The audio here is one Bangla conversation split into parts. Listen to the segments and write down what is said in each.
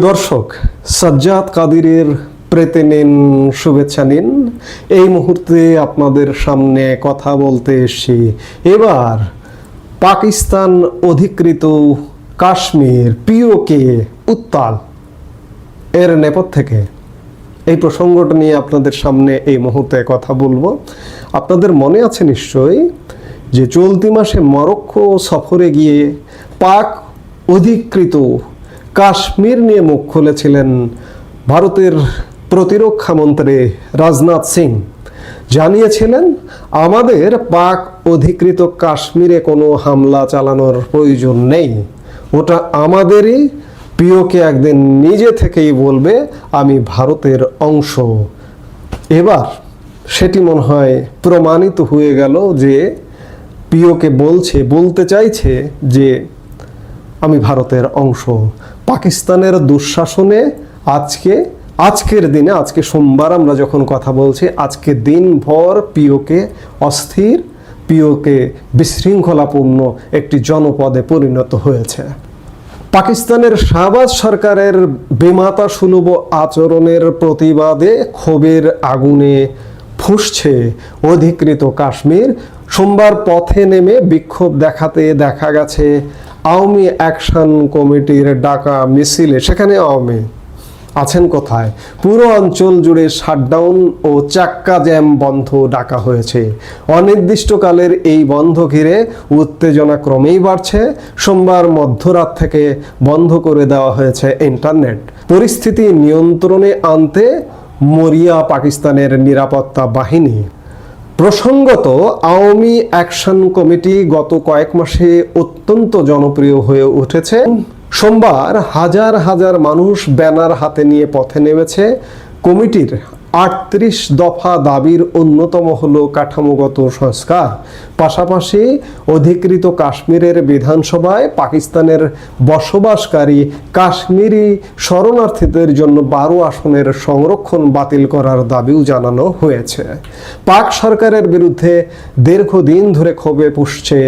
প্রিয় দর্শক সাজ্জাদ কাদিরের প্রেতে নিন, শুভেচ্ছা নিন। এই মুহূর্তে আপনাদের সামনে কথা বলতে এসেছি। এবার পাকিস্তান অধিকৃত কাশ্মীর পিওকে উত্তাল। এর নেপথ্য থেকে। এই প্রসঙ্গটা নিয়ে আপনাদের সামনে এই মুহূর্তে কথা বলব। আপনাদের মনে আছে নিশ্চয়ই যে চলতি মাসে মরক্কো সফরে গিয়ে পাক অধিকৃত কাশ্মীর নিয়ে মুখ খুলেছিলেন ভারতের প্রতিরক্ষা মন্ত্রী রাজনাথ সিং। জানিয়েছিলেন, আমাদের পাক অধিকৃত কাশ্মীরে কোনো হামলা চালানোর প্রয়োজন নেই। ওটা আমাদেরই। পিওকে একদিন নিজে থেকেই বলবে, আমি ভারতের অংশ। এবার সেটি মনে হয় প্রমাণিত হয়ে গেল যে পিওকে বলছে, বলতে চাইছে যে, আমি ভারতের অংশ। পাকিস্তানের দুঃশাসনে আজকে, আজকের দিনে, আজকে সোমবার আমরা যখন কথা বলছি, আজকে দিনভর পিওকে অস্থির, পিওকে বিশৃঙ্খলাপূর্ণ একটি জনপদে পরিণত হয়েছে। পাকিস্তানের শাহবাজ সরকারের বেমাতা সুলভ আচরণের প্রতিবাদে ক্ষোভের আগুনে ফুসছে অধিকৃত কাশ্মীর। সোমবার পথে নেমে বিক্ষোভ দেখাতে দেখা গেছে আওয়ামী অ্যাকশন কমিটির ডাকা মিছিলে, সেখানে আওয়ামী আছেন কোথায়? পুরো অঞ্চল জুড়ে শাটডাউন ও চাক্কা জ্যাম বন্ধ ডাকা হয়েছে। অনির্দিষ্টকালের এই বন্ধ ঘিরে উত্তেজনা ক্রমেই বাড়ছে। সোমবার মধ্যরাত থেকে বন্ধ করে দেওয়া হয়েছে ইন্টারনেট। পরিস্থিতি নিয়ন্ত্রণে আনতে মরিয়া পাকিস্তানের নিরাপত্তা বাহিনী প্রসঙ্গত, আওয়ামী অ্যাকশন কমিটি গত কয়েক মাসে অত্যন্ত জনপ্রিয় হয়ে উঠেছে। সোমবার হাজার হাজার মানুষ ব্যানার হাতে নিয়ে পথে নেমেছে কমিটির আটত্রিশ দফা দাবির অন্যতম হল কাঠামোগত সংস্কার। পাশাপাশি অধিকৃত কাশ্মীরের বিধানসভায় পাকিস্তানের বসবাসকারী কাশ্মীরি শরণার্থীদের জন্য বারো আসনের সংরক্ষণ বাতিল করার দাবিও জানানো হয়েছে। পাক সরকারের বিরুদ্ধে দীর্ঘদিন ধরে ক্ষোভে পুষছে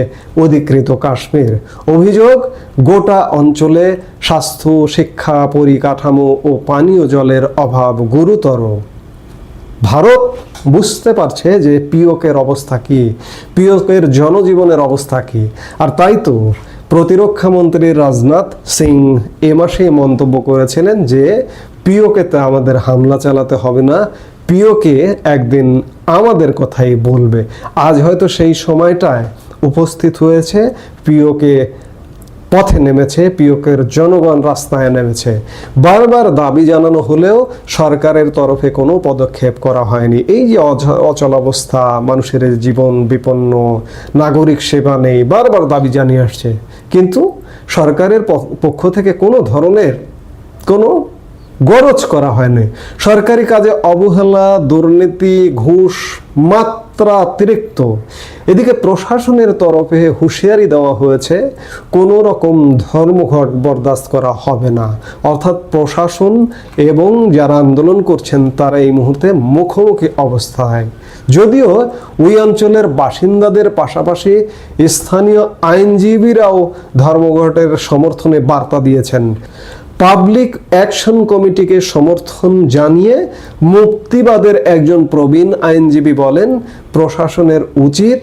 অধিকৃত কাশ্মীর। অভিযোগ, গোটা অঞ্চলে স্বাস্থ্য, শিক্ষা, পরিকাঠামো ও পানীয় জলের অভাব গুরুতর। ভারত বুঝতে পারছে যে পিওকের অবস্থা কি, পিওকের জনজীবনের অবস্থা কি। আর তাই তো প্রতিরক্ষা মন্ত্রী রাজনাথ সিং এ মাসে মন্তব্য করেছিলেন যে পিওকেতে আমাদের হামলা চালাতে হবে না, পিওকে একদিন আমাদের কথাই বলবে। আজ হয়তো সেই সময়টায় উপস্থিত হয়েছে পিওকে পথে নেমেছে পিওকের জনগণ রাস্তায় নেমেছে। বারবার দাবি জানানো হলেও সরকারের তরফে কোনো পদক্ষেপ করা হয়নি। এই যে অচল অবস্থা, মানুষের জীবন বিপন্ন, নাগরিক সেবা নেই, বারবার দাবি জানিয়ে আসছে। কিন্তু সরকারের পক্ষ থেকে কোনো ধরনের কোনো গরজ করা হয়নি। সরকারি কাজে অবহেলা, দুর্নীতি, ঘুষ মাত্রা অতিরিক্ত এদিকে প্রশাসনের তরফে হুঁশিয়ারি দেওয়া হয়েছে, কোনো রকম ধর্মঘট বরদাস্ত করা হবে না। অর্থাৎ প্রশাসন এবং যারা আন্দোলন করছেন, তারা এই মুহূর্তে মুখোমুখি অবস্থায়। যদিও ওই অঞ্চলের বাসিন্দাদের পাশাপাশি স্থানীয় আইনজীবীরাও ধর্মঘটের সমর্থনে বার্তা দিয়েছেন। পাবলিক অ্যাকশন কমিটিকে সমর্থন জানিয়ে মুক্তিবাদের একজন প্রবীণ আইনজীবী বলেন, প্রশাসনের উচিত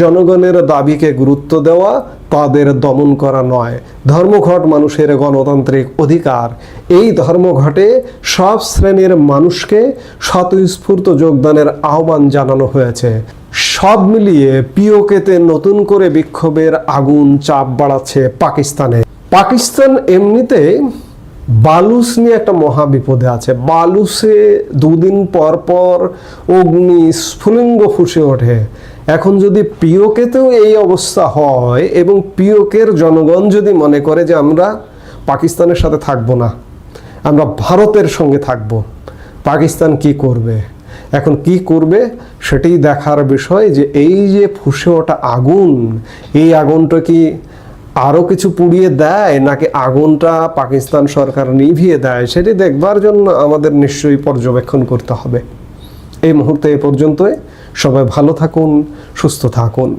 জনগণের দাবিকে গুরুত্ব দেওয়া, তাদের দমন করা নয়। ধর্মঘট মানুষের গণতান্ত্রিক অধিকার। এই ধর্মঘটে সব শ্রেণির মানুষকে স্বতঃস্ফূর্ত যোগদানের আহ্বান জানানো হয়েছে। সব মিলিয়ে পিওকেতে নতুন করে বিক্ষোভের আগুন চাপ বাড়াচ্ছে পাকিস্তানে। পাকিস্তান এমনিতে বালুস নিয়ে একটা মহা বিপদে আছে। বালুসে দুদিন পর পর অগ্নি স্ফুলিঙ্গ ফুসে ওঠে। এখন যদি পিওকেতেও এই অবস্থা হয় এবং পিওকের জনগণ যদি মনে করে যে আমরা পাকিস্তানের সাথে থাকব না, আমরা ভারতের সঙ্গে থাকব, পাকিস্তান কি করবে? এখন কি করবে সেটাই দেখার বিষয় যে এই যে ফুসে ওঠা আগুন, এই আগুনটা কি আরও কিছু পুড়িয়ে দেয় নাকি আগুনটা পাকিস্তান সরকার নিভিয়ে দেয়, সেটি দেখবার জন্য আমাদের নিশ্চয়ই পর্যবেক্ষণ করতে হবে। এই মুহূর্তে এ পর্যন্তই। সবাই ভালো থাকুন, সুস্থ থাকুন।